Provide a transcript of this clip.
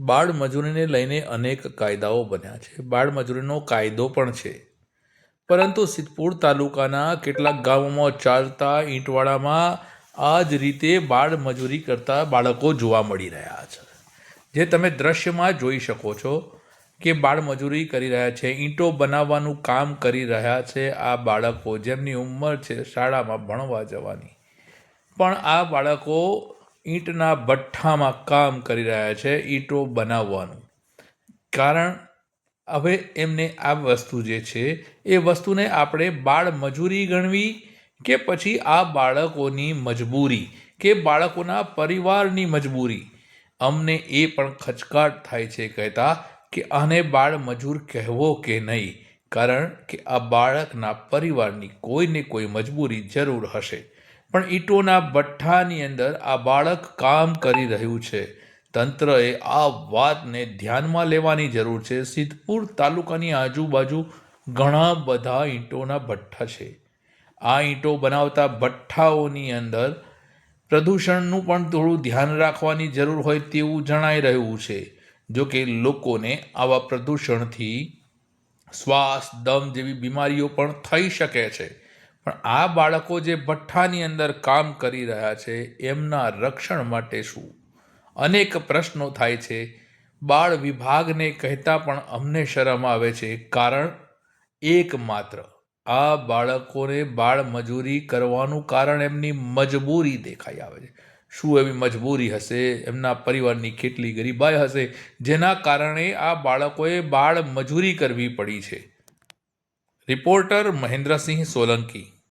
બાળ મજૂરીને લઈને અનેક કાયદાઓ બન્યા છે. બાળ મજૂરીનો કાયદો પણ છે. પરંતુ સિદ્ધપુર તાલુકાના કેટલાક ગામોમાં ચાલતા ઈંટવાડામાં આ જ રીતે બાળ મજૂરી કરતા બાળકો જોવા મળી રહ્યા છે. જે તમે દ્રશ્યમાં જોઈ શકો છો કે બાળ મજૂરી કરી રહ્યા છે, ઈંટો બનાવવાનું કામ કરી રહ્યા છે આ બાળકો જેમની ઉંમર છે શાળામાં ભણવા જવાની. પણ આ બાળકો ઈંટના ભઠ્ઠામાં કામ કરી રહ્યા છે ઈંટો બનાવવાનું. કારણ હવે એમને આ વસ્તુ જે છે, એ વસ્તુને આપણે બાળ મજૂરી ગણવી કે પછી આ બાળકોની મજબૂરી કે બાળકોના પરિવારની મજબૂરી? અમને એ પણ ખચકાટ થાય છે કહેતા કે આને બાળ મજૂર કહેવો કે નહીં? કારણ કે આ બાળકના પરિવારની કોઈને કોઈ મજબૂરી જરૂર હશે. પણ ઈંટોના ભઠ્ઠાની અંદર આ બાળક કામ કરી રહ્યું છે. તંત્રએ આ વાતને ધ્યાનમાં લેવાની જરૂર છે. સિદ્ધપુર તાલુકાની આજુબાજુ ઘણા બધા ઈંટોના ભઠ્ઠા છે. આ ઈંટો બનાવતા ભઠ્ઠાઓની અંદર પ્રદૂષણનું પણ થોડું ધ્યાન રાખવાની જરૂર હોય તેવું જણાઈ રહ્યું છે. જો કે લોકોને આવા પ્રદૂષણથી શ્વાસ, દમ જેવી બીમારીઓ પણ થઈ શકે છે. પણ આ બાળકો જે ભઠ્ઠાની અંદર કામ કરી રહ્યા છે, એમના રક્ષણ માટે શું? અનેક પ્રશ્નો થાય છે. બાળ વિભાગને કહેતા પણ અમને શરમ આવે છે. કારણ એકમાત્ર, આ બાળકોને બાળ મજૂરી કરવાનું કારણ એમની મજબૂરી દેખાઈ આવે છે. શું એવી મજબૂરી હશે? એમના પરિવારની કેટલી ગરીબાઈ હશે? જેના કારણે આ બાળકોએ બાળ મજૂરી કરવી પડી છે. રિપોર્ટર મહેન્દ્રસિંહ સોલંકી